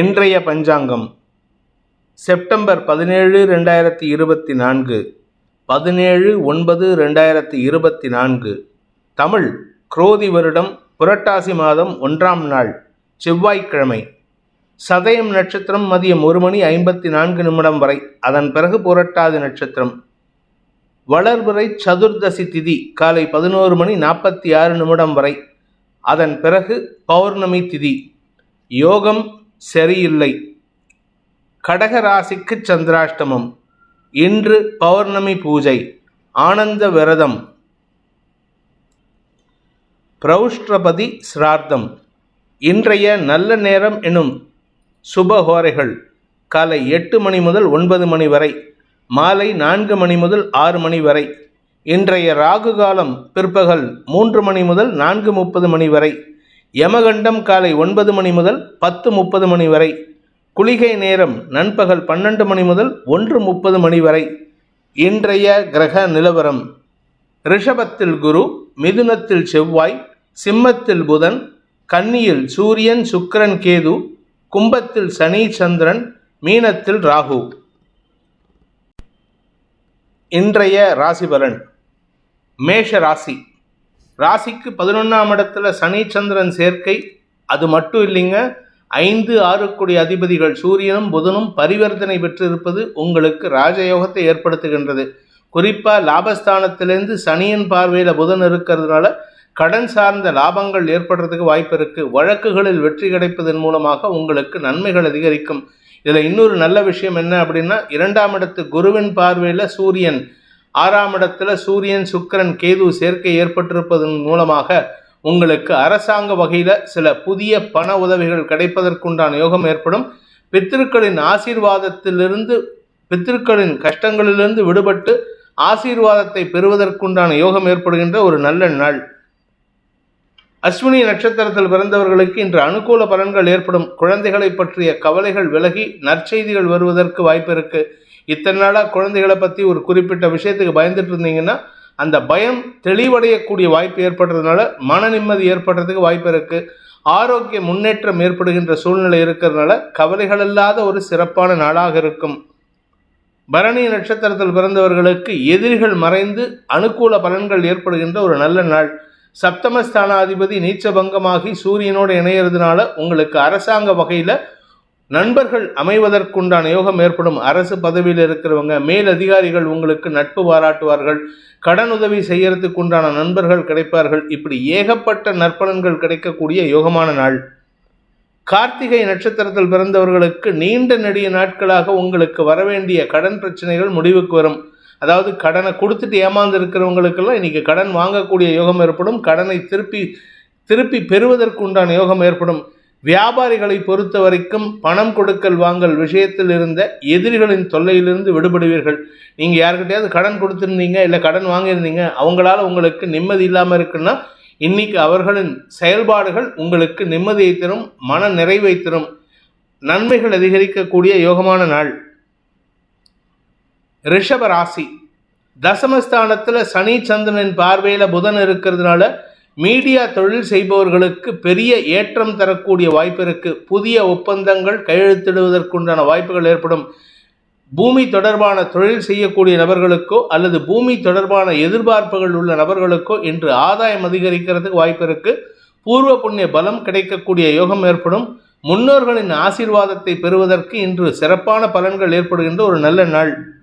இன்றைய பஞ்சாங்கம். செப்டம்பர் பதினேழு ரெண்டாயிரத்தி இருபத்தி நான்கு. பதினேழு ஒன்பது ரெண்டாயிரத்தி இருபத்தி நான்கு. தமிழ் குரோதி வருடம் புரட்டாசி மாதம் ஒன்றாம் நாள் செவ்வாய்க்கிழமை. சதயம் நட்சத்திரம் மதியம் ஒரு மணி ஐம்பத்தி நான்கு நிமிடம் வரை அதன் பிறகு புரட்டாதி நட்சத்திரம். வளர்பிறை சதுர்தசி திதி காலை பதினோரு மணி நாற்பத்தி ஆறு நிமிடம் வரை அதன் பிறகு பௌர்ணமி திதி. யோகம் சரியில்லை. கடக ராசிக்கு சந்திராஷ்டமம். இன்று பௌர்ணமி பூஜை. ஆனந்த விரதம். பிரௌஷ்டிரபதி சிரார்த்தம். இன்றைய நல்ல நேரம் எனும் சுபஹோரைகள் காலை எட்டு மணி முதல் ஒன்பது மணி வரை. மாலை நான்கு மணி முதல் ஆறு மணி வரை. இன்றைய ராகு காலம் பிற்பகல் மூன்று மணி முதல் நான்கு முப்பது மணி வரை. யமகண்டம் காலை ஒன்பது மணி முதல் பத்து முப்பது மணி வரை குளிகை நேரம் நண்பகல் பன்னெண்டு மணி முதல் ஒன்று முப்பது மணி வரை இன்றைய கிரக நிலவரம். ரிஷபத்தில் குரு மிதுனத்தில் செவ்வாய் சிம்மத்தில் புதன் கன்னியில் சூரியன் சுக்கரன் கேது கும்பத்தில் சனி சந்திரன் மீனத்தில் ராகு. இன்றைய ராசிபலன் மேஷ ராசி. ராசிக்கு பதினொன்றாம் இடத்துல சனி சந்திரன் சேர்க்கை. அது மட்டும் இல்லைங்க ஐந்து ஆறுக்குடி அதிபதிகள் சூரியனும் புதனும் பரிவர்த்தனை பெற்றிருப்பது உங்களுக்கு ராஜயோகத்தை ஏற்படுத்துகின்றது. குறிப்பாக லாபஸ்தானத்திலேருந்து சனியின் பார்வையில் புதன் இருக்கிறதுனால கடன் சார்ந்த லாபங்கள் ஏற்படுறதுக்கு வாய்ப்பு இருக்குது வழக்குகளில் வெற்றி கிடைப்பதன் மூலமாக உங்களுக்கு நன்மைகள் அதிகரிக்கும். இதில் இன்னொரு நல்ல விஷயம் என்ன அப்படின்னா இரண்டாம் இடத்து குருவின் பார்வையில் சூரியன் ஆறாம் இடத்துல சூரியன் சுக்கரன் கேது சேர்க்கை ஏற்பட்டிருப்பதன் மூலமாக உங்களுக்கு அரசாங்க வகையில் சில புதிய பண உதவிகள் கிடைப்பதற்குண்டான யோகம் ஏற்படும். பித்திருக்களின் ஆசீர்வாதத்திலிருந்து பித்திருக்களின் கஷ்டங்களிலிருந்து விடுபட்டு ஆசீர்வாதத்தை பெறுவதற்குண்டான யோகம் ஏற்படுகின்ற ஒரு நல்ல நாள். அஸ்வினி நட்சத்திரத்தில் பிறந்தவர்களுக்கு இன்று அனுகூல பலன்கள் ஏற்படும். குழந்தைகளை பற்றிய கவலைகள் விலகி நற்செய்திகள் வருவதற்கு வாய்ப்பு இருக்குது இத்தனை நாளாக குழந்தைகளை பற்றி ஒரு குறிப்பிட்ட விஷயத்துக்கு பயந்துட்டு இருந்தீங்கன்னா அந்த பயம் தெளிவடையக்கூடிய வாய்ப்பு ஏற்படுறதுனால மன நிம்மதி ஏற்படுறதுக்கு வாய்ப்பு இருக்குது ஆரோக்கிய முன்னேற்றம் ஏற்படுகின்ற சூழ்நிலை இருக்கிறதுனால கவலைகள் இல்லாத ஒரு சிறப்பான நாளாக இருக்கும். பரணி நட்சத்திரத்தில் பிறந்தவர்களுக்கு எதிரிகள் மறைந்து அனுகூல பலன்கள் ஏற்படுகின்ற ஒரு நல்ல நாள். சப்தமஸ்தானாதிபதி நீச்சபங்கமாகி சூரியனோடு இணையறதுனால உங்களுக்கு அரசாங்க வகையில் நண்பர்கள் அமைவதற்குண்டான யோகம் ஏற்படும். அரசு பதவியில் இருக்கிறவங்க மேல் அதிகாரிகள் உங்களுக்கு நட்பு பாராட்டுவார்கள். கடன் உதவி செய்யறதுக்கு உண்டான நண்பர்கள் கிடைப்பார்கள். இப்படி ஏகப்பட்ட நற்பலன்கள் கிடைக்கக்கூடிய யோகமான நாள். கார்த்திகை நட்சத்திரத்தில் பிறந்தவர்களுக்கு நீண்ட நெடிய நாட்களாக உங்களுக்கு வரவேண்டிய கடன் பிரச்சனைகள் முடிவுக்கு வரும். அதாவது கடனை கொடுத்துட்டு ஏமாந்து இருக்கிறவங்களுக்கெல்லாம் இன்னைக்கு கடன் வாங்கக்கூடிய யோகம் ஏற்படும். கடனை திருப்பி திருப்பி பெறுவதற்கு உண்டான யோகம் ஏற்படும். வியாபாரிகளை பொறுத்த வரைக்கும் பணம் கொடுக்கல் வாங்கல் விஷயத்தில் இருந்த எதிரிகளின் தொல்லையிலிருந்து விடுபடுவீர்கள். நீங்கள் யாருக்கிட்டையாவது கடன் கொடுத்துருந்தீங்க இல்லை கடன் வாங்கியிருந்தீங்க அவங்களால உங்களுக்கு நிம்மதி இல்லாமல் இருக்குன்னா இன்னைக்கு அவர்களின் செயல்பாடுகள் உங்களுக்கு நிம்மதியை தரும் மன நிறைவை தரும். நன்மைகள் அதிகரிக்கக்கூடிய யோகமான நாள். ரிஷப ராசி. தசமஸ்தானத்தில் சனி சந்திரனின் பார்வையில் புதன் இருக்கிறதுனால மீடியா தொழில் செய்பவர்களுக்கு பெரிய ஏற்றம் தரக்கூடிய வாய்ப்பு இருக்கு. புதிய ஒப்பந்தங்கள் கையெழுத்திடுவதற்குண்டான வாய்ப்புகள் ஏற்படும். பூமி தொடர்பான தொழில் செய்யக்கூடிய நபர்களுக்கோ அல்லது பூமி தொடர்பான எதிர்பார்ப்புகள் உள்ள நபர்களுக்கோ இன்று ஆதாயம் அதிகரிக்கிறதுக்கு வாய்ப்பு இருக்கு. பூர்வ புண்ணிய பலம் கிடைக்கக்கூடிய யோகம் ஏற்படும். முன்னோர்களின் ஆசீர்வாதத்தை பெறுவதற்கு இன்று சிறப்பான பலன்கள் ஏற்படுகின்ற ஒரு நல்ல நாள்.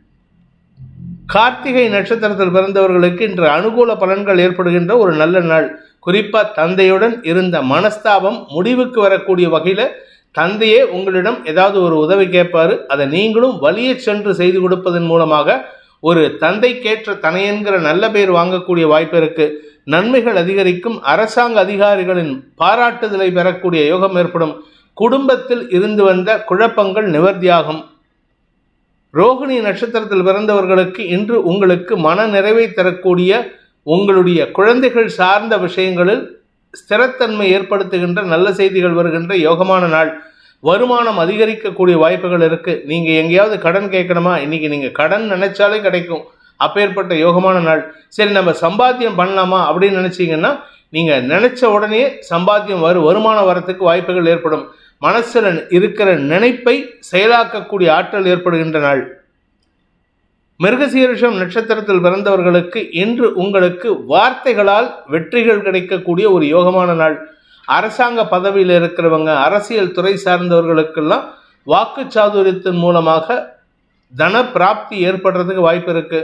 கார்த்திகை நட்சத்திரத்தில் பிறந்தவர்களுக்கு இன்று அனுகூல பலன்கள் ஏற்படுகின்ற ஒரு நல்ல நாள். குறிப்பாக தந்தையுடன் இருந்த மனஸ்தாபம் முடிவுக்கு வரக்கூடிய வகையில் தந்தையே உங்களிடம் ஏதாவது ஒரு உதவி கேட்பார். அதை நீங்களும் வலிய சென்று செய்து கொடுப்பதன் மூலமாக ஒரு தந்தைக்கேற்ற தனையன்கிற நல்ல பேர் வாங்கக்கூடிய வாய்ப்பு நன்மைகள் அதிகரிக்கும். அரசாங்க அதிகாரிகளின் பாராட்டுதலை பெறக்கூடிய யோகம் ஏற்படும். குடும்பத்தில் இருந்து வந்த குழப்பங்கள் நிவர்த்தியாகும். ரோகிணி நட்சத்திரத்தில் பிறந்தவர்களுக்கு இன்று உங்களுக்கு மன நிறைவை தரக்கூடிய உங்களுடைய குழந்தைகள் சார்ந்த விஷயங்களில் ஸ்திரத்தன்மை ஏற்படுத்துகின்ற நல்ல செய்திகள் வருகின்ற யோகமான நாள். வருமானம் அதிகரிக்கக்கூடிய வாய்ப்புகள் இருக்குது நீங்கள் எங்கேயாவது கடன் கேட்கணுமா? இன்றைக்கி நீங்கள் கடன் நினைச்சாலே கிடைக்கும். அப்பேற்பட்ட யோகமான நாள். சரி நம்ம சம்பாத்தியம் பண்ணலாமா அப்படின்னு நினச்சிங்கன்னா நீங்கள் நினச்ச உடனே சம்பாத்தியம் வரும் வருமானம் வரத்துக்கு வாய்ப்புகள் ஏற்படும். மனசில் இருக்கிற நினைப்பை செயலாக்கக்கூடிய ஆற்றல் ஏற்படுகின்ற நாள். மிருகசீரிஷம் நட்சத்திரத்தில் பிறந்தவர்களுக்கு இன்று உங்களுக்கு வார்த்தைகளால் வெற்றிகள் கிடைக்கக்கூடிய ஒரு யோகமான நாள். அரசாங்க பதவியில் இருக்கிறவங்க அரசியல் துறை சார்ந்தவர்களுக்கெல்லாம் வாக்கு சாதுரியத்தின் மூலமாக தன பிராப்தி ஏற்படுறதுக்கு வாய்ப்பு இருக்கு.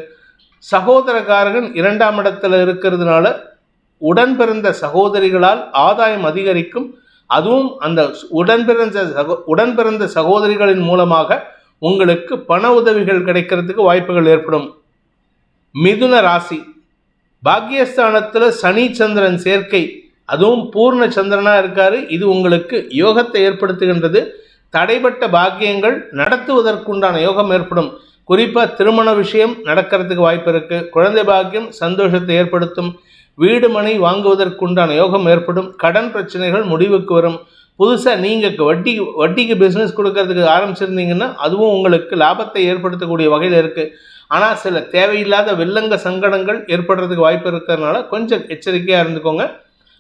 சகோதரக்காரகன் இரண்டாம் இடத்துல இருக்கிறதுனால உடன் பிறந்த சகோதரிகளால் ஆதாயம் அதிகரிக்கும் அதுவும் அந்த உடன்பிறந்த சகோ உடன்பிறந்த சகோதரிகளின் மூலமாக உங்களுக்கு பண உதவிகள் கிடைக்கிறதுக்கு வாய்ப்புகள் ஏற்படும். மிதுன ராசி. பாக்கியஸ்தானத்தில் சனி சந்திரன் சேர்க்கை. அதுவும் பூர்ண சந்திரனாக இருக்காரு. இது உங்களுக்கு யோகத்தை ஏற்படுத்துகின்றது. தடைப்பட்ட பாக்கியங்கள் நடத்துவதற்குண்டான யோகம் ஏற்படும். குறிப்பாக திருமண விஷயம் நடக்கிறதுக்கு வாய்ப்பு இருக்குது குழந்தை பாக்கியம் சந்தோஷத்தை ஏற்படுத்தும். வீடு மனை வாங்குவதற்குண்டான யோகம் ஏற்படும். கடன் பிரச்சனைகள் முடிவுக்கு வரும். புதுசாக நீங்கள் வட்டி வட்டிக்கு பிஸ்னஸ் கொடுக்கறதுக்கு ஆரம்பிச்சிருந்தீங்கன்னா அதுவும் உங்களுக்கு லாபத்தை ஏற்படுத்தக்கூடிய வகையில் இருக்குது ஆனால் சில தேவையில்லாத வில்லங்க சங்கடங்கள் ஏற்படுறதுக்கு வாய்ப்பு இருக்கிறதுனால கொஞ்சம் எச்சரிக்கையாக இருந்துக்கோங்க.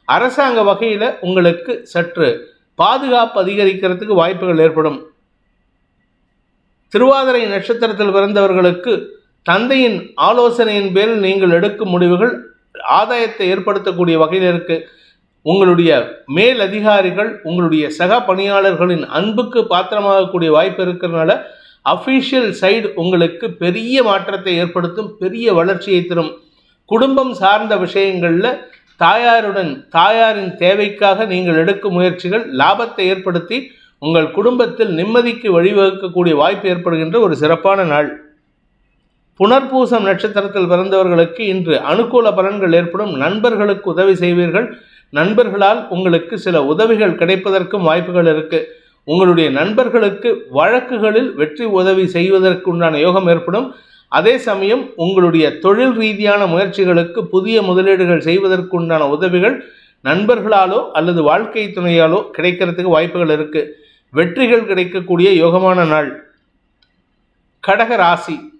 அரசாங்க வகையில் உங்களுக்கு சற்று பாதுகாப்பு அதிகரிக்கிறதுக்கு வாய்ப்புகள் ஏற்படும். திருவாதிரை நட்சத்திரத்தில் பிறந்தவர்களுக்கு தந்தையின் ஆலோசனையின் பேரில் நீங்கள் எடுக்கும் முடிவுகள் ஆதாயத்தை ஏற்படுத்தக்கூடிய வகையில் இருக்குது உங்களுடைய மேல் அதிகாரிகள் உங்களுடைய சக பணியாளர்களின் அன்புக்கு பாத்திரமாகக்கூடிய வாய்ப்பு இருக்கிறதுனால அஃபீஷியல் சைடு உங்களுக்கு பெரிய மாற்றத்தை ஏற்படுத்தும் பெரிய வளர்ச்சியை தரும். குடும்பம் சார்ந்த விஷயங்களில் தாயாருடன் தாயாரின் தேவைக்காக நீங்கள் எடுக்கும் முயற்சிகள் லாபத்தை ஏற்படுத்தி உங்கள் குடும்பத்தில் நிம்மதிக்கு வழிவகுக்கக்கூடிய வாய்ப்பு ஏற்படுகின்ற ஒரு சிறப்பான நாள். புனர்பூசம் நட்சத்திரத்தில் பிறந்தவர்களுக்கு இன்று அனுகூல பலன்கள் ஏற்படும். நண்பர்களுக்கு உதவி செய்வீர்கள். நண்பர்களால் உங்களுக்கு சில உதவிகள் கிடைப்பதற்கும் வாய்ப்புகள் இருக்கு. உங்களுடைய நண்பர்களுக்கு வழக்குகளில் வெற்றி உதவி செய்வதற்கு உண்டான யோகம் ஏற்படும். அதே சமயம் உங்களுடைய தொழில் ரீதியான முயற்சிகளுக்கு புதிய முதலீடுகள் செய்வதற்கு உண்டான உதவிகள் நண்பர்களாலோ அல்லது வாழ்க்கை துணையாலோ கிடைக்கிறதுக்கு வாய்ப்புகள் இருக்கு. வெற்றிகள் கிடைக்கக்கூடிய யோகமான நாள். கடக ராசி.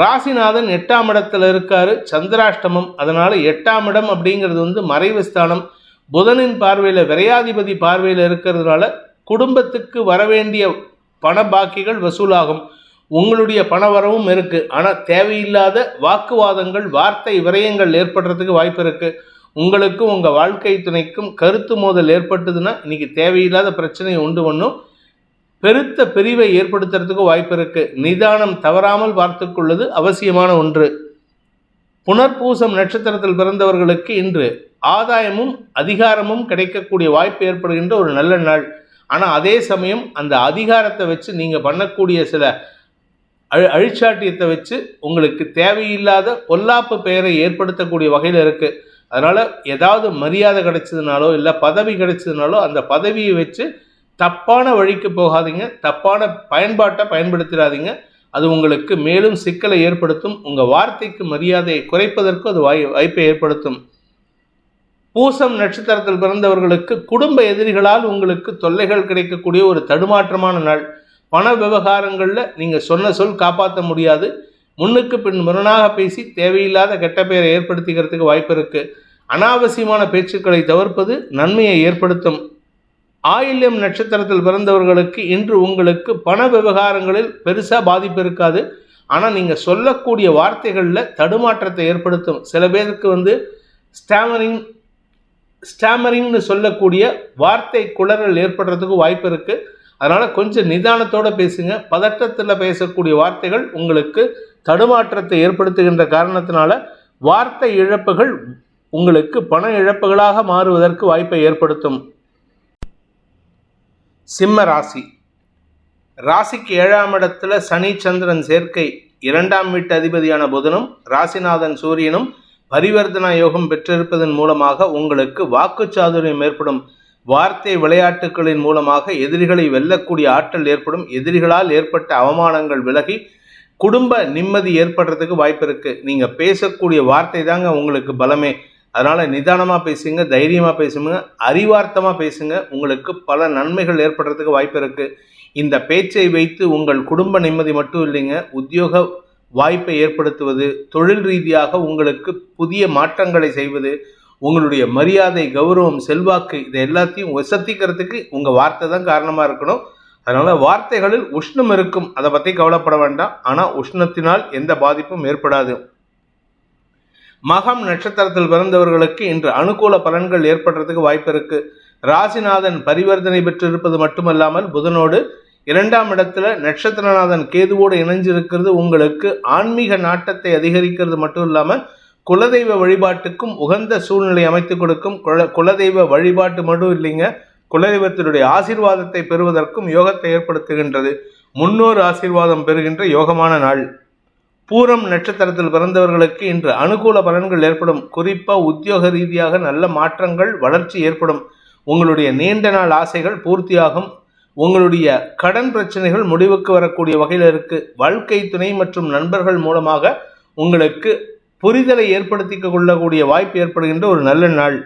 ராசிநாதன் எட்டாம் இடத்துல இருக்காரு. சந்திராஷ்டமம் அதனால் எட்டாம் இடம் அப்படிங்கிறது வந்து மறைவு ஸ்தானம். புதனின் பார்வையில் விரையாதிபதி பார்வையில் இருக்கிறதுனால குடும்பத்துக்கு வரவேண்டிய பண பாக்கிகள் வசூலாகும். உங்களுடைய பண வரவும் இருக்குது ஆனால் தேவையில்லாத வாக்குவாதங்கள் வார்த்தை விரயங்கள் ஏற்படுறதுக்கு வாய்ப்பு இருக்குது உங்களுக்கும் உங்கள் வாழ்க்கை துணைக்கும் கருத்து மோதல் ஏற்பட்டதுன்னா இன்றைக்கி தேவையில்லாத பிரச்சனையை உண்டு பண்ணும். பெருத்த பிரிவை ஏற்படுத்துறதுக்கு வாய்ப்பு இருக்கு. நிதானம் தவறாமல் பார்த்துக்கொள்வது அவசியமான ஒன்று. புனர்பூசம் நட்சத்திரத்தில் பிறந்தவர்களுக்கு இன்று ஆதாயமும் அதிகாரமும் கிடைக்கக்கூடிய வாய்ப்பு ஏற்படுகின்ற ஒரு நல்ல நாள். ஆனால் அதே சமயம் அந்த அதிகாரத்தை வச்சு நீங்கள் பண்ணக்கூடிய சில அழி அழிச்சாட்டியத்தை வச்சு உங்களுக்கு தேவையில்லாத பொல்லாப்பு பெயரை ஏற்படுத்தக்கூடிய வகையில் இருக்குது அதனால் ஏதாவது மரியாதை கிடைச்சதுனாலோ இல்லை பதவி கிடைச்சதுனாலோ அந்த பதவியை வச்சு தப்பான வழிக்கு போகாதீங்க. தப்பான பயன்பாட்டை பயன்படுத்திடாதீங்க. அது உங்களுக்கு மேலும் சிக்கலை ஏற்படுத்தும். உங்கள் வார்த்தைக்கு மரியாதையை குறைப்பதற்கு அது வாய் வாய்ப்பை ஏற்படுத்தும். பூசம் நட்சத்திரத்தில் பிறந்தவர்களுக்கு குடும்ப எதிரிகளால் உங்களுக்கு தொல்லைகள் கிடைக்கக்கூடிய ஒரு தடுமாற்றமான நாள். பண விவகாரங்களில் நீங்கள் சொன்ன சொல் காப்பாற்ற முடியாது. முன்னுக்கு பின் முரணாக பேசி தேவையில்லாத கெட்ட பெயரை ஏற்படுத்திக்கிறதுக்கு வாய்ப்பு இருக்குது அனாவசியமான பேச்சுக்களை தவிர்ப்பது நன்மையை ஏற்படுத்தும். ஆயில்யம் நட்சத்திரத்தில் பிறந்தவர்களுக்கு இன்று உங்களுக்கு பண விவகாரங்களில் பெருசாக பாதிப்பு இருக்காது. ஆனால் நீங்கள் சொல்லக்கூடிய வார்த்தைகளில் தடுமாற்றத்தை ஏற்படுத்தும். சில பேருக்கு வந்து ஸ்டாமரிங் ஸ்டாமரிங்னு சொல்லக்கூடிய வார்த்தை குளறல் ஏற்படுறதுக்கு வாய்ப்பு இருக்குது அதனால் கொஞ்சம் நிதானத்தோடு பேசுங்க. பதட்டத்தில் பேசக்கூடிய வார்த்தைகள் உங்களுக்கு தடுமாற்றத்தை ஏற்படுத்துகின்ற காரணத்தினால வார்த்தை இழப்புகள் உங்களுக்கு பண இழப்புகளாக மாறுவதற்கு வாய்ப்பை ஏற்படுத்தும். சிம்ம ராசி. ராசிக்கு ஏழாம் இடத்துல சனி சந்திரன் சேர்க்கை இரண்டாம் வீட்டு அதிபதியான புதனும் ராசிநாதன் சூரியனும் பரிவர்த்தனா யோகம் பெற்றிருப்பதன் மூலமாக உங்களுக்கு வாக்குச்சாதுரியம் ஏற்படும். வார்த்தை விளையாட்டுகளின் மூலமாக எதிரிகளை வெல்லக்கூடிய ஆற்றல் ஏற்படும். எதிரிகளால் ஏற்பட்ட அவமானங்கள் விலகி குடும்ப நிம்மதி ஏற்படுறதுக்கு வாய்ப்பு இருக்குது நீங்கள் பேசக்கூடிய வார்த்தை தாங்க உங்களுக்கு பலமே. அதனால் நிதானமாக பேசுங்க தைரியமாக பேசுங்க அறிவார்த்தமாக பேசுங்க. உங்களுக்கு பல நன்மைகள் ஏற்படுறதுக்கு வாய்ப்பு இருக்குது இந்த பேச்சை வைத்து உங்கள் குடும்ப நிம்மதி மட்டும் இல்லைங்க உத்தியோக வாய்ப்பை ஏற்படுத்துவது தொழில் ரீதியாக உங்களுக்கு புதிய மாற்றங்களை செய்வது உங்களுடைய மரியாதை கௌரவம் செல்வாக்கு இதை எல்லாத்தையும் வசத்திக்கிறதுக்கு உங்கள் வார்த்தை தான் காரணமாக இருக்கணும். அதனால் வார்த்தைகளில் உஷ்ணம் இருக்கும். அதை பற்றி கவலைப்பட வேண்டாம். ஆனால் உஷ்ணத்தினால் எந்த பாதிப்பும் ஏற்படாது. மகம் நட்சத்திரத்தில் பிறந்தவர்களுக்கு இன்று அனுகூல பலன்கள் ஏற்படுறதுக்கு வாய்ப்பு இருக்கு. ராசிநாதன் பரிவர்த்தனை பெற்றிருப்பது மட்டுமல்லாமல் புதனோடு இரண்டாம் இடத்துல நட்சத்திரநாதன் கேதுவோடு இணைஞ்சிருக்கிறது. உங்களுக்கு ஆன்மீக நாட்டத்தை அதிகரிக்கிறது மட்டும் இல்லாமல் குலதெய்வ வழிபாட்டுக்கும் உகந்த சூழ்நிலை அமைத்து கொடுக்கும். குல குலதெய்வ வழிபாட்டு மட்டும் இல்லைங்க குலதெய்வத்தினுடைய ஆசீர்வாதத்தை பெறுவதற்கும் யோகத்தை ஏற்படுத்துகின்றது. முன்னோர் ஆசீர்வாதம் பெறுகின்ற யோகமான நாள். பூரம் நட்சத்திரத்தில் பிறந்தவர்களுக்கு இன்று அனுகூல பலன்கள் ஏற்படும். குறிப்பாக உத்தியோக ரீதியாக நல்ல மாற்றங்கள் வளர்ச்சி ஏற்படும். உங்களுடைய நீண்ட நாள் ஆசைகள் பூர்த்தியாகும். உங்களுடைய கடன் பிரச்சனைகள் முடிவுக்கு வரக்கூடிய வகையில் இருக்கு. வாழ்க்கை துணை மற்றும் நண்பர்கள் மூலமாக உங்களுக்கு புரிதலை ஏற்படுத்தி கொள்ளக்கூடிய வாய்ப்பு ஏற்படுகின்ற ஒரு நல்ல நாள்.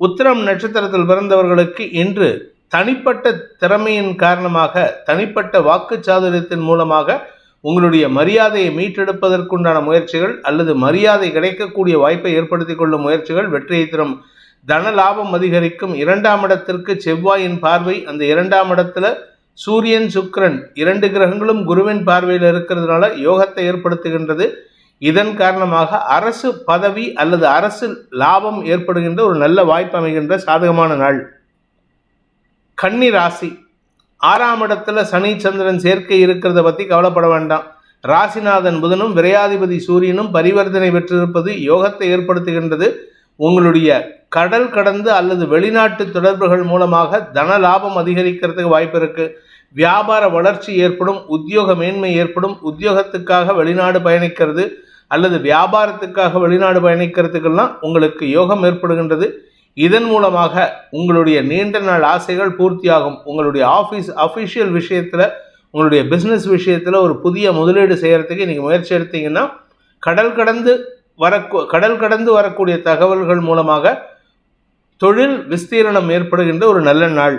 உத்திரம் நட்சத்திரத்தில் பிறந்தவர்களுக்கு இன்று தனிப்பட்ட திறமையின் காரணமாக தனிப்பட்ட வாக்கு சாதுரியத்தின் மூலமாக உங்களுடைய மரியாதையை மீட்டெடுப்பதற்குண்டான முயற்சிகள் அல்லது மரியாதை கிடைக்கக்கூடிய வாய்ப்பை ஏற்படுத்தி கொள்ளும் முயற்சிகள் வெற்றியை தரும். தன லாபம் அதிகரிக்கும். இரண்டாம் இடத்திற்கு செவ்வாயின் பார்வை அந்த இரண்டாம் இடத்துல சூரியன் சுக்கரன் இரண்டு கிரகங்களும் குருவின் பார்வையில் இருக்கிறதுனால யோகத்தை ஏற்படுத்துகின்றது. இதன் காரணமாக அரசு பதவி அல்லது அரசு லாபம் ஏற்படுகின்ற ஒரு நல்ல வாய்ப்பு அமைகின்ற சாதகமான நாள். கன்னி ராசி. ஆறாம் இடத்துல சனி சந்திரன் சேர்க்கை இருக்கிறத பற்றி கவலைப்பட வேண்டாம். ராசிநாதன் புதனும் விரையாதிபதி சூரியனும் பரிவர்த்தனை பெற்றிருப்பது யோகத்தை ஏற்படுத்துகின்றது. உங்களுடைய கடல் கடந்து அல்லது வெளிநாட்டு தொடர்புகள் மூலமாக தன லாபம் அதிகரிக்கிறதுக்கு வாய்ப்பு இருக்கு. வியாபார வளர்ச்சி ஏற்படும் உத்தியோக மேன்மை ஏற்படும் உத்தியோகத்துக்காக வெளிநாடு பயணிக்கிறது அல்லது வியாபாரத்துக்காக வெளிநாடு பயணிக்கிறதுக்கெல்லாம் உங்களுக்கு யோகம் ஏற்படுகின்றது. இதன் மூலமாக உங்களுடைய நீண்ட நாள் ஆசைகள் பூர்த்தியாகும். உங்களுடைய ஆஃபீஸ் அஃபிஷியல் விஷயத்தில் உங்களுடைய பிஸ்னஸ் விஷயத்தில் ஒரு புதிய முதலீடு செய்கிறதுக்கு நீங்கள் முயற்சி எடுத்தீங்கன்னா கடல் கடந்து வர கடல் கடந்து வரக்கூடிய தகவல்கள் மூலமாக தொழில் விஸ்தீரணம் ஏற்படுகின்ற ஒரு நல்ல நாள்.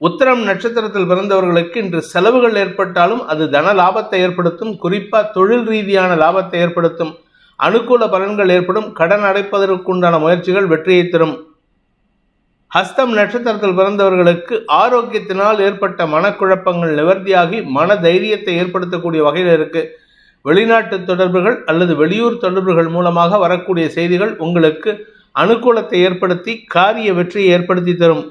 உத்தரம் நட்சத்திரத்தில் பிறந்தவர்களுக்கு இன்று செலவுகள் ஏற்பட்டாலும் அது தன லாபத்தை ஏற்படுத்தும். குறிப்பாக தொழில் ரீதியான லாபத்தை ஏற்படுத்தும். அனுகூல பலன்கள் ஏற்படும். கடன் அடைப்பதற்குண்டான முயற்சிகள் வெற்றியை தரும். ஹஸ்தம் நட்சத்திரத்தில் பிறந்தவர்களுக்கு ஆரோக்கியத்தினால் ஏற்பட்ட மனக்குழப்பங்கள் நிவர்த்தியாகி மன தைரியத்தை ஏற்படுத்தக்கூடிய வகையில் இருக்கு. வெளிநாட்டு தொடர்புகள் அல்லது வெளியூர் தொடர்புகள் மூலமாக வரக்கூடிய செய்திகள் உங்களுக்கு அனுகூலத்தை ஏற்படுத்தி காரிய வெற்றியை ஏற்படுத்தி தரும்.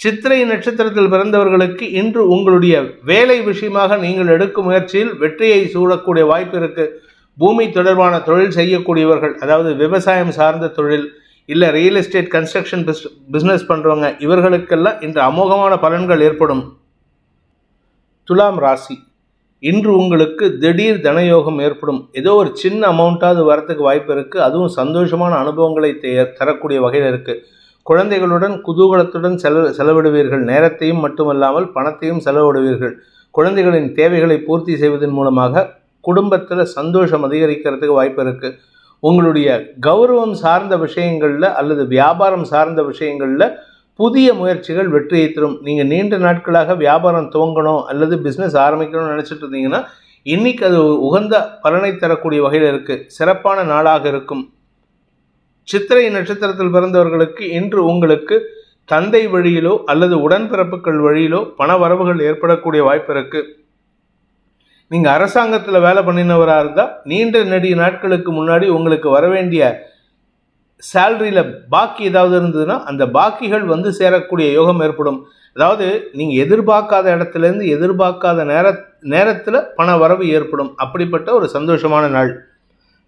சித்திரை நட்சத்திரத்தில் பிறந்தவர்களுக்கு இன்று உங்களுடைய வேலை விஷயமாக நீங்கள் எடுக்கும் முயற்சியில் வெற்றியை சூழக்கூடிய வாய்ப்பு இருக்குது பூமி தொடர்பான தொழில் செய்யக்கூடியவர்கள் அதாவது விவசாயம் சார்ந்த தொழில் இல்லை real estate construction biz business பண்ணுறவங்க இவர்களுக்கெல்லாம் இன்று அமோகமான பலன்கள் ஏற்படும். துலாம் ராசி. இன்று உங்களுக்கு திடீர் தனயோகம் ஏற்படும். ஏதோ ஒரு சின்ன அமௌண்ட்டாவது வரத்துக்கு வாய்ப்பு இருக்குது அதுவும் சந்தோஷமான அனுபவங்களை தரக்கூடிய வகையில் இருக்குது குழந்தைகளுடன் குதூகலத்துடன் செலவு செலவிடுவீர்கள். நேரத்தையும் மட்டுமல்லாமல் பணத்தையும் செலவிடுவீர்கள். குழந்தைகளின் தேவைகளை பூர்த்தி செய்வதன் மூலமாக குடும்பத்தில் சந்தோஷம் அதிகரிக்கிறதுக்கு வாய்ப்பு இருக்குது உங்களுடைய கௌரவம் சார்ந்த விஷயங்களில் அல்லது வியாபாரம் சார்ந்த விஷயங்களில் புதிய முயற்சிகள் வெற்றியை தரும். நீங்கள் நீண்ட நாட்களாக வியாபாரம் துவங்கணும் அல்லது பிஸ்னஸ் ஆரம்பிக்கணும்னு நினச்சிட்டு இருந்தீங்கன்னா இன்னைக்கு அது உகந்த பலனை தரக்கூடிய வகையில் இருக்குது சிறப்பான நாளாக இருக்கும். சித்திரை நட்சத்திரத்தில் பிறந்தவர்களுக்கு இன்று உங்களுக்கு தந்தை வழியிலோ அல்லது உடன்பிறப்புகள் வழியிலோ பண வரவுகள் ஏற்படக்கூடிய வாய்ப்பு இருக்குது நீங்கள் அரசாங்கத்தில் வேலை பண்ணினவராக இருந்தால் நீண்ட நெடிய நாட்களுக்கு முன்னாடி உங்களுக்கு வர வேண்டிய சேலரியில் பாக்கி ஏதாவது இருந்ததுன்னா அந்த பாக்கிகள் வந்து சேரக்கூடிய யோகம் ஏற்படும். அதாவது நீங்கள் எதிர்பார்க்காத இடத்துலேருந்து எதிர்பார்க்காத நேர நேரத்தில் பண வரவு ஏற்படும். அப்படிப்பட்ட ஒரு சந்தோஷமான நாள்.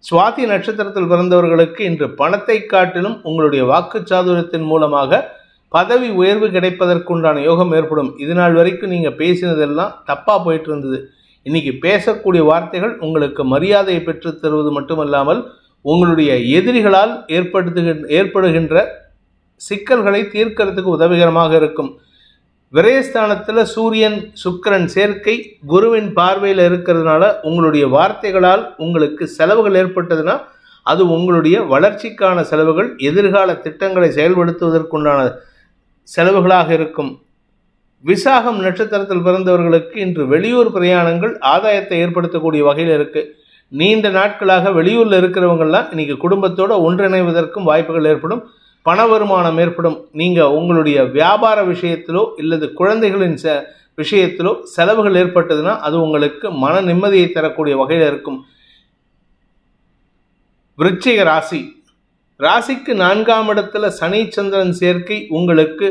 சுவாதி நட்சத்திரத்தில் பிறந்தவர்களுக்கு இன்று பணத்தை காட்டிலும் உங்களுடைய வாக்கு சாதுரத்தின் மூலமாக பதவி உயர்வு கிடைப்பதற்குண்டான யோகம் ஏற்படும். இது நாள் வரைக்கும் நீங்கள் பேசினதெல்லாம் தப்பாக போயிட்டு இருந்தது. இன்னைக்கு பேசக்கூடிய வார்த்தைகள் உங்களுக்கு மரியாதையை பெற்றுத் தருவது மட்டுமல்லாமல் உங்களுடைய எதிரிகளால் ஏற்படுத்துகின்ற ஏற்படுகின்ற சிக்கல்களை தீர்க்கறதுக்கு உதவிகரமாக இருக்கும். விரயஸ்தானத்தில் சூரியன் சுக்கிரன் சேர்க்கை குருவின் பார்வையில் இருக்கிறதுனால உங்களுடைய வார்த்தைகளால் உங்களுக்கு செலவுகள் ஏற்பட்டதுன்னா அது உங்களுடைய வளர்ச்சிக்கான செலவுகள் எதிர்கால திட்டங்களை செயல்படுத்துவதற்குண்டான செலவுகளாக இருக்கும். விசாகம் நட்சத்திரத்தில் பிறந்தவர்களுக்கு இன்று வெளியூர் பிரயாணங்கள் ஆதாயத்தை ஏற்படுத்தக்கூடிய வகையில் இருக்குது நீண்ட நாட்களாக வெளியூரில் இருக்கிறவங்கெல்லாம் இன்றைக்கி குடும்பத்தோடு ஒன்றிணைவதற்கும் வாய்ப்புகள் ஏற்படும். பண வருமானம் ஏற்படும். நீங்கள் உங்களுடைய வியாபார விஷயத்திலோ இல்லது குழந்தைகளின் ச விஷயத்திலோ செலவுகள் ஏற்பட்டதுன்னா அது உங்களுக்கு மன நிம்மதியை தரக்கூடிய வகையில் இருக்கும். விருச்சிக ராசி. ராசிக்கு நான்காம் இடத்துல சனி சந்திரன் சேர்க்கை உங்களுக்கு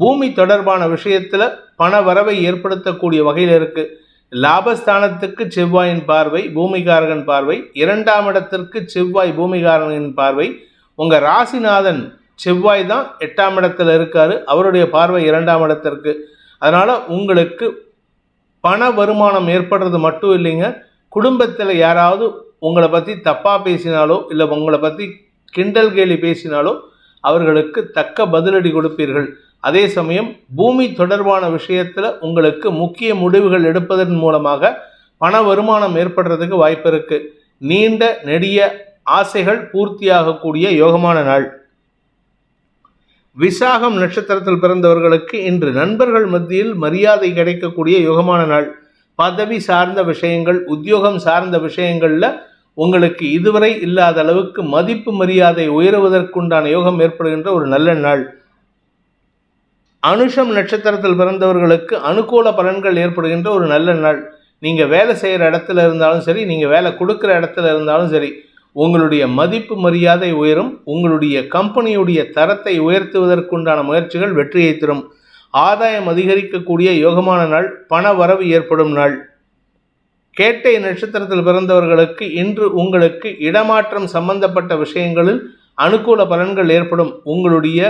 பூமி தொடர்பான விஷயத்தில் பண வரவை ஏற்படுத்தக்கூடிய வகையில் இருக்கு. லாபஸ்தானத்துக்கு செவ்வாயின் பார்வை பூமிகாரகன் பார்வை இரண்டாம் இடத்திற்கு செவ்வாய் பூமிகாரகனின் பார்வை. உங்க ராசிநாதன் செவ்வாய் தான் எட்டாம் இடத்துல இருக்காரு அவருடைய பார்வை இரண்டாம் இடத்திற்கு. அதனால உங்களுக்கு பண வருமானம் ஏற்படுறது மட்டும் இல்லைங்க. குடும்பத்தில் யாராவது உங்களை பற்றி தப்பாக பேசினாலோ இல்லை உங்களை பற்றி கிண்டல் கேலி பேசினாலோ அவர்களுக்கு தக்க பதிலடி கொடுப்பீர்கள். அதே சமயம் பூமி தொடர்பான விஷயத்தில் உங்களுக்கு முக்கிய முடிவுகள் எடுப்பதன் மூலமாக பண வருமானம் ஏற்படுறதுக்கு வாய்ப்பு இருக்கு. நீண்ட நெடிய ஆசைகள் பூர்த்தியாகக்கூடிய யோகமான நாள். விசாகம் நட்சத்திரத்தில் பிறந்தவர்களுக்கு இன்று நண்பர்கள் மத்தியில் மரியாதை கிடைக்கக்கூடிய யோகமான நாள். பதவி சார்ந்த விஷயங்கள் உத்தியோகம் சார்ந்த விஷயங்களில் உங்களுக்கு இதுவரை இல்லாத அளவுக்கு மதிப்பு மரியாதை உயருவதற்குண்டான யோகம் ஏற்படுகின்ற ஒரு நல்ல நாள். அனுஷம் நட்சத்திரத்தில் பிறந்தவர்களுக்கு அனுகூல பலன்கள் ஏற்படுகின்ற ஒரு நல்ல நாள். நீங்கள் வேலை செய்கிற இடத்துல இருந்தாலும் சரி நீங்கள் வேலை கொடுக்குற இடத்துல இருந்தாலும் சரி உங்களுடைய மதிப்பு மரியாதை உயரும். உங்களுடைய கம்பெனியுடைய தரத்தை உயர்த்துவதற்குண்டான முயற்சிகள் வெற்றியை தரும். ஆதாயம் அதிகரிக்கக்கூடிய யோகமான நாள் பண வரவு ஏற்படும் நாள். கேட்டை நட்சத்திரத்தில் பிறந்தவர்களுக்கு இன்று உங்களுக்கு இடமாற்றம் சம்பந்தப்பட்ட விஷயங்களில் அனுகூல பலன்கள் ஏற்படும். உங்களுடைய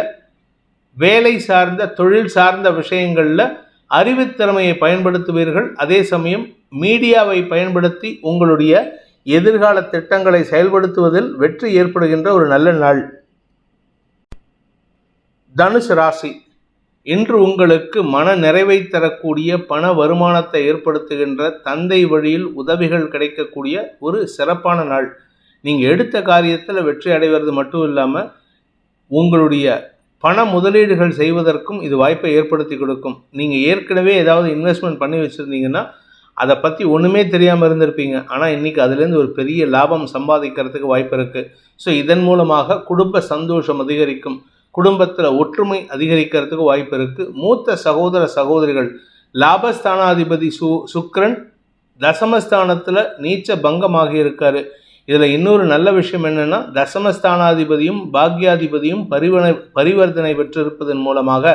வேலை சார்ந்த தொழில் சார்ந்த விஷயங்களில் அறிவுத்திறமையை பயன்படுத்துவீர்கள். அதே சமயம் மீடியாவை பயன்படுத்தி உங்களுடைய எதிர்கால திட்டங்களை செயல்படுத்துவதில் வெற்றி ஏற்படுகின்ற ஒரு நல்ல நாள். தனுசு ராசி. இன்று உங்களுக்கு மன நிறைவை தரக்கூடிய பண வருமானத்தை ஏற்படுத்துகின்ற தந்தை வழியில் உதவிகள் கிடைக்கக்கூடிய ஒரு சிறப்பான நாள். நீங்கள் எடுத்த காரியத்தில் வெற்றி அடைவது மட்டும் இல்லாமல் உங்களுடைய பண முதலீடுகள் செய்வதற்கும் இது வாய்ப்பை ஏற்படுத்தி கொடுக்கும். நீங்கள் ஏற்கனவே ஏதாவது இன்வெஸ்ட்மெண்ட் பண்ணி வச்சுருந்தீங்கன்னா அதை பற்றி ஒன்றுமே தெரியாமல் இருந்திருப்பீங்க. ஆனால் இன்றைக்கி அதுலேருந்து ஒரு பெரிய லாபம் சம்பாதிக்கிறதுக்கு வாய்ப்பு இருக்குது ஸோ இதன் மூலமாக குடும்ப சந்தோஷம் அதிகரிக்கும். குடும்பத்தில் ஒற்றுமை அதிகரிக்கிறதுக்கு வாய்ப்பு இருக்குது மூத்த சகோதர சகோதரிகள் லாபஸ்தானாதிபதி சு சுக்ரன் தசமஸ்தானத்தில் நீச்ச பங்கமாகி இருக்காரு. இதில் இன்னொரு நல்ல விஷயம் என்னென்னா தசமஸ்தானாதிபதியும் பாக்யாதிபதியும் பரிவனை பரிவர்த்தனை பெற்றிருப்பதன் மூலமாக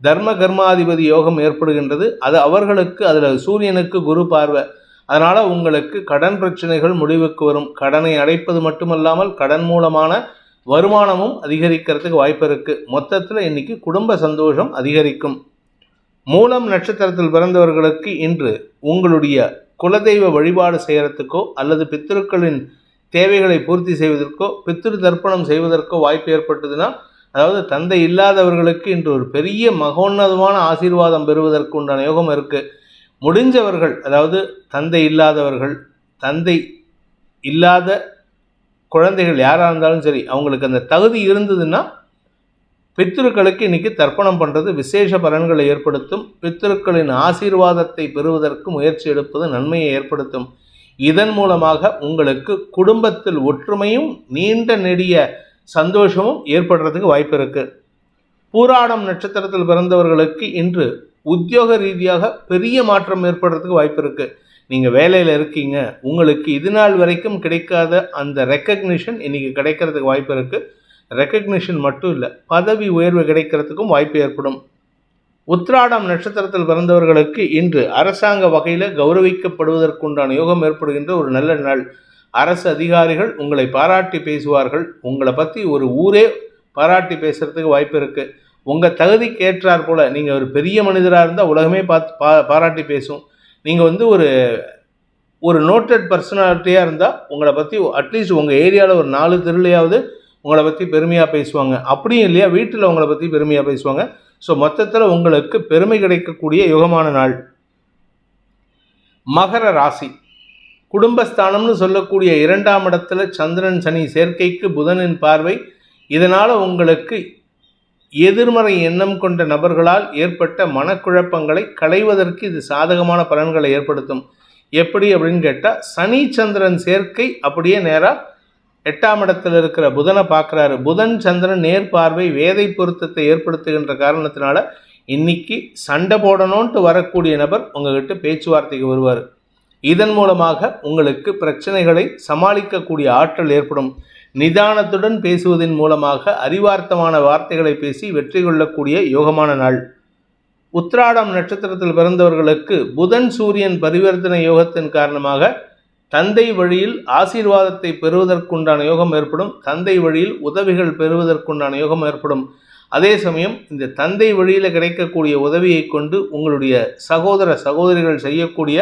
தர்ம கர்மாதிபதி யோகம் ஏற்படுகின்றது. அது அவர்களுக்கு அதில் சூரியனுக்கு குரு பார்வை. அதனால் உங்களுக்கு கடன் பிரச்சனைகள் முடிவுக்கு வரும். கடனை அடைப்பது மட்டுமல்லாமல் கடன் மூலமான வருமானமும் அதிகரிக்கிறதுக்கு வாய்ப்பு இருக்குது மொத்தத்தில் இன்னைக்கு குடும்ப சந்தோஷம் அதிகரிக்கும். மூலம் நட்சத்திரத்தில் பிறந்தவர்களுக்கு இன்று உங்களுடைய குலதெய்வ வழிபாடு செய்கிறதுக்கோ அல்லது பித்திருக்களின் தேவைகளை பூர்த்தி செய்வதற்கோ பித்திரு தர்ப்பணம் செய்வதற்கோ வாய்ப்பு ஏற்பட்டதுன்னா அதாவது தந்தை இல்லாதவர்களுக்கு இன்று ஒரு பெரிய மகோன்னதமான ஆசீர்வாதம் பெறுவதற்கு உண்டான யோகம் இருக்குது முடிஞ்சவர்கள் அதாவது தந்தை இல்லாதவர்கள் தந்தை இல்லாத குழந்தைகள் யாராக இருந்தாலும் சரி அவங்களுக்கு அந்த தகுதி இருந்ததுன்னா பித்திருக்களுக்கு இன்னைக்கு தர்ப்பணம் பண்ணுறது விசேஷ பலன்களை ஏற்படுத்தும் பித்திருக்களின் ஆசீர்வாதத்தை பெறுவதற்கு முயற்சி எடுப்பது நன்மையை ஏற்படுத்தும். இதன் மூலமாக உங்களுக்கு குடும்பத்தில் ஒற்றுமையும் நீண்ட நெடிய சந்தோஷமும் ஏற்படுறதுக்கு வாய்ப்பு இருக்கு. பூராடம் நட்சத்திரத்தில் பிறந்தவர்களுக்கு இன்று உத்தியோக ரீதியாக பெரிய மாற்றம் ஏற்படுறதுக்கு வாய்ப்பு இருக்கு. நீங்கள் வேலையில் இருக்கீங்க உங்களுக்கு இது நாள் வரைக்கும் கிடைக்காத அந்த ரெக்கக்னிஷன் இன்னைக்கு கிடைக்கிறதுக்கு வாய்ப்பு இருக்குது ரெக்கக்னிஷன் மட்டும் இல்லை பதவி உயர்வு கிடைக்கிறதுக்கும் வாய்ப்பு ஏற்படும். உத்ராடம் நட்சத்திரத்தில் பிறந்தவர்களுக்கு இன்று அரசாங்க வகையில் கௌரவிக்கப்படுவதற்குண்டான யோகம் ஏற்படுகின்ற ஒரு நல்ல நாள். அரசு அதிகாரிகள் உங்களை பாராட்டி பேசுவார்கள். உங்களை பற்றி ஒரு ஊரே பாராட்டி பேசுகிறதுக்கு வாய்ப்பு இருக்குது உங்கள் தகுதிக்கு ஏற்றார் போல் நீங்கள் ஒரு பெரிய மனிதராக இருந்தால் உலகமே பார்த்து பா பாராட்டி பேசும். நீங்கள் வந்து ஒரு ஒரு நோட்டட் பர்சனாலிட்டியாக இருந்தால் உங்களை பற்றி அட்லீஸ்ட் உங்கள் ஏரியாவில் ஒரு நாலு தெருலையாவது உங்களை பற்றி பெருமையாக பேசுவாங்க. அப்படியும் இல்லையா? வீட்டில் உங்களை பற்றி பெருமையாக பேசுவாங்க. ஸோ மொத்தத்தில் உங்களுக்கு பெருமை கிடைக்கக்கூடிய யுகமான நாள். மகர ராசி. குடும்பஸ்தானம்னு சொல்லக்கூடிய இரண்டாம் இடத்துல சந்திரன் சனி சேர்க்கைக்கு புதனின் பார்வை. இதனால் உங்களுக்கு எதிர்மறை எண்ணம் கொண்ட நபர்களால் ஏற்பட்ட மனக்குழப்பங்களை களைவதற்கு இது சாதகமான பலன்களை ஏற்படுத்தும். எப்படி அப்படின்னு கேட்டால் சனி சந்திரன் சேர்க்கை அப்படியே நேராக எட்டாம் இடத்தில் இருக்கிற புதனை பார்க்குறாரு. புதன் சந்திரன் நேர்பார்வை வேதை பொருத்தத்தை ஏற்படுத்துகின்ற காரணத்தினால இன்னைக்கு சண்டை போடணும்ன்ட்டு வரக்கூடிய நபர் உங்ககிட்ட பேச்சுவார்த்தைக்கு வருவார். இதன் மூலமாக உங்களுக்கு பிரச்சனைகளை சமாளிக்கக்கூடிய ஆற்றல் ஏற்படும். நிதானத்துடன் பேசுவதன் மூலமாக அறிவார்த்தமான வார்த்தைகளை பேசி வெற்றி கொள்ளக்கூடிய யோகமான நாள். உத்ராடம் நட்சத்திரத்தில் பிறந்தவர்களுக்கு புதன் சூரியன் பரிவர்த்தனை யோகத்தின் காரணமாக தந்தை வழியில் ஆசீர்வாதத்தை பெறுவதற்குண்டான யோகம் ஏற்படும் தந்தை வழியில் உதவிகள் பெறுவதற்குண்டான யோகம் ஏற்படும். அதே சமயம் இந்த தந்தை வழியில் கிடைக்கக்கூடிய உதவியை கொண்டு உங்களுடைய சகோதர சகோதரிகள் செய்யக்கூடிய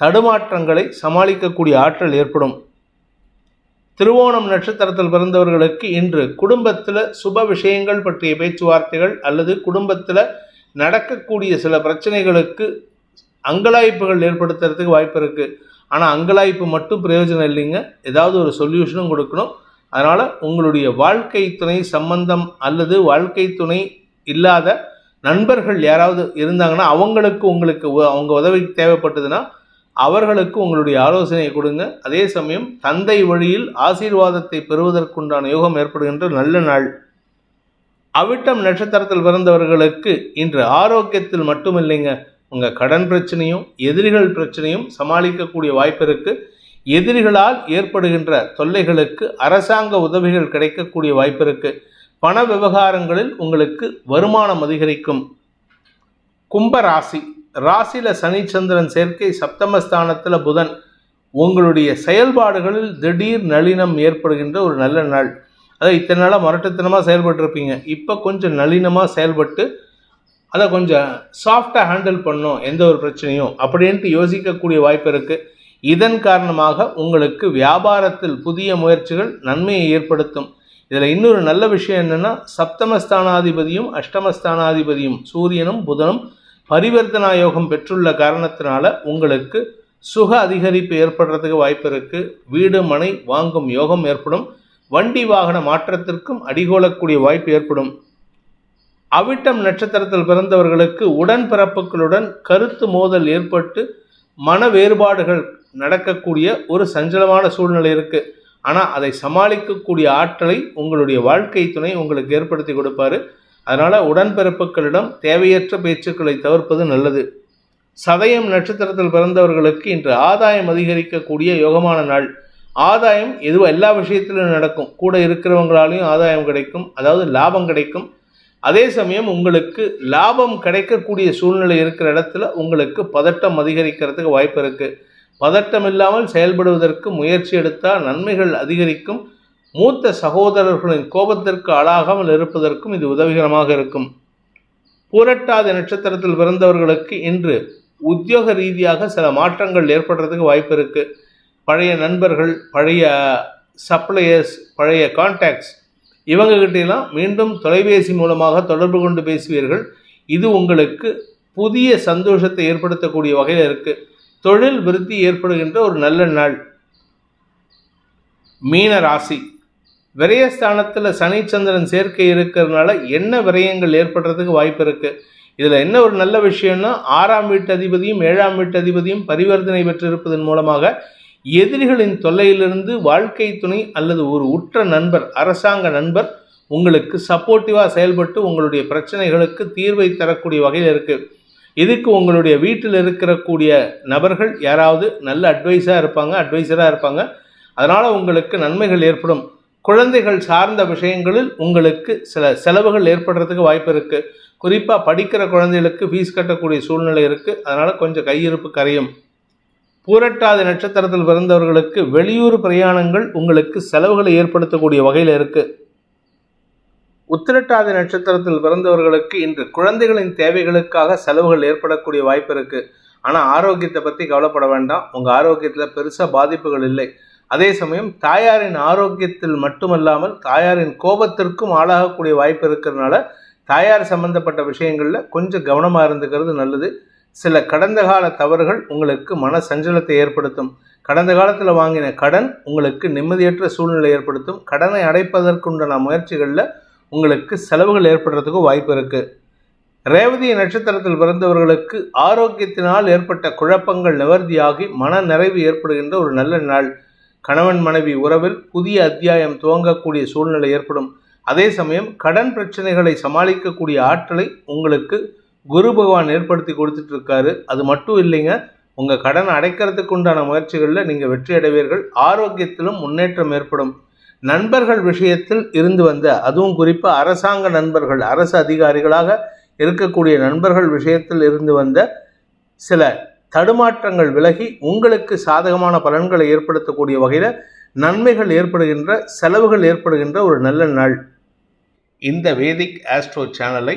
தடுமாற்றங்களை சமாளிக்கக்கூடிய ஆற்றல் ஏற்படும். திருவோணம் நட்சத்திரத்தில் பிறந்தவர்களுக்கு இன்று குடும்பத்தில் சுப விஷயங்கள் பற்றிய பேச்சுவார்த்தைகள் அல்லது குடும்பத்தில் நடக்கக்கூடிய சில பிரச்சனைகளுக்கு அங்கலாய்ப்புகள் ஏற்படுத்துறதுக்கு வாய்ப்பு இருக்குது ஆனால் அங்கலாய்ப்பு மட்டும் பிரயோஜனம் இல்லைங்க. ஏதாவது ஒரு சொல்யூஷனும் கொடுக்கணும். அதனால் உங்களுடைய வாழ்க்கை துணை சம்பந்தம் அல்லது வாழ்க்கை துணை இல்லாத நண்பர்கள் யாராவது இருந்தாங்கன்னா அவங்களுக்கு உங்களுக்கு அவங்க உதவி தேவைப்பட்டதுன்னா அவர்களுக்கு உங்களுடைய ஆலோசனையை கொடுங்க. அதே சமயம் தந்தை வழியில் ஆசீர்வாதத்தை பெறுவதற்குண்டான யோகம் ஏற்படுகின்ற நல்ல நாள். அவிட்டம் நட்சத்திரத்தில் பிறந்தவர்களுக்கு இன்று ஆரோக்கியத்தில் மட்டுமில்லைங்க. உங்கள் கடன் பிரச்சனையும் எதிரிகள் பிரச்சனையும் சமாளிக்கக்கூடிய வாய்ப்பு இருக்குது எதிரிகளால் ஏற்படுகின்ற தொல்லைகளுக்கு அரசாங்க உதவிகள் கிடைக்கக்கூடிய வாய்ப்பு இருக்குது பண விவகாரங்களில் உங்களுக்கு வருமானம் அதிகரிக்கும். கும்ப ராசி. ராசியில சனிச்சந்திரன் சேர்க்கை சப்தமஸ்தானத்தில் புதன். உங்களுடைய செயல்பாடுகளில் திடீர் நளினம் ஏற்படுகின்ற ஒரு நல்ல நாள். அதாவது இத்தனை நாளாக முரட்டுத்தனமாக செயல்பட்டுருப்பீங்க. இப்போ கொஞ்சம் நளினமாக செயல்பட்டு அதை கொஞ்சம் சாஃப்டாக ஹேண்டில் பண்ணும் எந்த ஒரு பிரச்சனையும். அப்படின்ட்டு யோசிக்கக்கூடிய வாய்ப்பு இருக்குது இதன் காரணமாக உங்களுக்கு வியாபாரத்தில் புதிய முயற்சிகள் நன்மையை ஏற்படுத்தும். இதில் இன்னொரு நல்ல விஷயம் என்னென்னா சப்தமஸ்தானாதிபதியும் அஷ்டமஸ்தானாதிபதியும் சூரியனும் புதனும் பரிவர்த்தனா யோகம் பெற்றுள்ள காரணத்தினால உங்களுக்கு சுக அதிகரிப்பு ஏற்படுறதுக்கு வாய்ப்பு இருக்குது வீடு மனை வாங்கும் யோகம் ஏற்படும். வண்டி வாகன மாற்றத்திற்கும் அடிகோலக்கூடிய வாய்ப்பு ஏற்படும். அவிட்டம் நட்சத்திரத்தில் பிறந்தவர்களுக்கு உடன்பிறப்புகளுடன் கருத்து மோதல் ஏற்பட்டு மன வேறுபாடுகள் நடக்கக்கூடிய ஒரு சஞ்சலமான சூழ்நிலை இருக்கு. ஆனால் அதை சமாளிக்கக்கூடிய ஆற்றலை உங்களுடைய வாழ்க்கை துணை உங்களுக்கு ஏற்படுத்தி கொடுப்பாரு. அதனால் உடன்பிறப்புகளிடம் தேவையற்ற பேச்சுக்களை தவிர்ப்பது நல்லது. சதயம் நட்சத்திரத்தில் பிறந்தவர்களுக்கு இன்று ஆதாயம் அதிகரிக்கக்கூடிய யோகமான நாள். ஆதாயம் எதுவும் எல்லா விஷயத்திலும் நடக்கும். கூட இருக்கிறவங்களாலையும் ஆதாயம் கிடைக்கும். அதாவது லாபம் கிடைக்கும். அதே சமயம் உங்களுக்கு லாபம் கிடைக்கக்கூடிய சூழ்நிலை இருக்கிற இடத்துல உங்களுக்கு பதட்டம் அதிகரிக்கிறதுக்கு வாய்ப்பு இருக்குது பதட்டம் இல்லாமல் செயல்படுவதற்கு முயற்சி எடுத்தால் நன்மைகள் அதிகரிக்கும். மூத்த சகோதரர்களின் கோபத்திற்கு ஆளாகாமல் இருப்பதற்கும் இது உதவிகரமாக இருக்கும். பூரட்டாதி நட்சத்திரத்தில் பிறந்தவர்களுக்கு இன்று உத்தியோக ரீதியாக சில மாற்றங்கள் ஏற்படுறதுக்கு வாய்ப்பு இருக்குது பழைய நண்பர்கள் பழைய சப்ளையர்ஸ் பழைய கான்டாக்ட்ஸ் இவங்ககிட்டலாம் மீண்டும் தொலைபேசி மூலமாக தொடர்பு கொண்டு பேசுவீர்கள். இது உங்களுக்கு புதிய சந்தோஷத்தை ஏற்படுத்தக்கூடிய வகையில் இருக்குது தொழில் விருத்தி ஏற்படுகின்ற ஒரு நல்ல நாள். மீன ராசி. விரயஸ்தானத்தில் சனிச்சந்திரன் சேர்க்கை இருக்கிறதுனால என்ன விரயங்கள் ஏற்படுறதுக்கு வாய்ப்பு இருக்குது இதில் என்ன ஒரு நல்ல விஷயம்னா ஆறாம் வீட்டு அதிபதியும் ஏழாம் வீட்டு அதிபதியும் பரிவர்த்தனை பெற்றிருப்பதன் மூலமாக எதிரிகளின் தொல்லையிலிருந்து வாழ்க்கை துணை அல்லது ஒரு உற்ற நண்பர் அரசாங்க நண்பர் உங்களுக்கு சப்போர்ட்டிவாக செயல்பட்டு உங்களுடைய பிரச்சனைகளுக்கு தீர்வை தரக்கூடிய வகையில் இருக்குது இதுக்கு உங்களுடைய வீட்டில் இருக்கக்கூடிய நபர்கள் யாராவது நல்ல அட்வைஸாக இருப்பாங்க அட்வைசராக இருப்பாங்க. அதனால் உங்களுக்கு நன்மைகள் ஏற்படும். குழந்தைகள் சார்ந்த விஷயங்களில் உங்களுக்கு சில செலவுகள் ஏற்படுறதுக்கு வாய்ப்பு இருக்குது குறிப்பாக படிக்கிற குழந்தைகளுக்கு ஃபீஸ் கட்டக்கூடிய சூழ்நிலை இருக்குது அதனால் கொஞ்சம் கையிருப்பு கரையும். பூரட்டாதி நட்சத்திரத்தில் பிறந்தவர்களுக்கு வெளியூர் பிரயாணங்கள் உங்களுக்கு செலவுகளை ஏற்படுத்தக்கூடிய வகையில் இருக்கு. உத்திரட்டாதி நட்சத்திரத்தில் பிறந்தவர்களுக்கு இன்று குழந்தைகளின் தேவைகளுக்காக செலவுகள் ஏற்படக்கூடிய வாய்ப்பு இருக்கு. ஆனால் ஆரோக்கியத்தை பற்றி கவலைப்பட வேண்டாம். உங்கள் ஆரோக்கியத்தில் பெருசாக பாதிப்புகள் இல்லை. அதே சமயம் தாயாரின் ஆரோக்கியத்தில் மட்டுமல்லாமல் தாயாரின் கோபத்திற்கும் ஆளாகக்கூடிய வாய்ப்பு இருக்கிறதுனால தாயார் சம்பந்தப்பட்ட விஷயங்களில் கொஞ்சம் கவனமாக இருந்துக்கிறது நல்லது. சில கடந்த கால தவறுகள் உங்களுக்கு மன சஞ்சலத்தை ஏற்படுத்தும். கடந்த காலத்தில் வாங்கின கடன் உங்களுக்கு நிம்மதியற்ற சூழ்நிலை ஏற்படுத்தும். கடனை அடைப்பதற்குண்டான முயற்சிகளில் உங்களுக்கு செலவுகள் ஏற்படுறதுக்கு வாய்ப்பு இருக்குது ரேவதி நட்சத்திரத்தில் பிறந்தவர்களுக்கு ஆரோக்கியத்தினால் ஏற்பட்ட குழப்பங்கள் நிவர்த்தியாகி மன நிறைவு ஏற்படுகின்ற ஒரு நல்ல நாள். கணவன் மனைவி உறவில் புதிய அத்தியாயம் துவங்கக்கூடிய சூழ்நிலை ஏற்படும். அதே சமயம் கடன் பிரச்சனைகளை சமாளிக்கக்கூடிய ஆற்றலை உங்களுக்கு குரு பகவான் ஏற்படுத்தி கொடுத்துட்டு இருக்காரு அது மட்டும் இல்லைங்க உங்கள் கடன் அடைக்கிறதுக்கு உண்டான முயற்சிகளில் நீங்கள் வெற்றி அடைவீர்கள். ஆரோக்கியத்திலும் முன்னேற்றம் ஏற்படும். நண்பர்கள் விஷயத்தில் இருந்து வந்த அதுவும் குறிப்பாக அரசாங்க நண்பர்கள் அரசு அதிகாரிகளாக இருக்கக்கூடிய நண்பர்கள் விஷயத்தில் இருந்து வந்த சில தடுமாற்றங்கள் விலகி உங்களுக்கு சாதகமான பலன்களை ஏற்படுத்தக்கூடிய வகையில் நன்மைகள் ஏற்படுகின்ற செலவுகள் ஏற்படுகின்ற ஒரு நல்ல நாள். இந்த வேதிக் ஆஸ்ட்ரோ சேனலை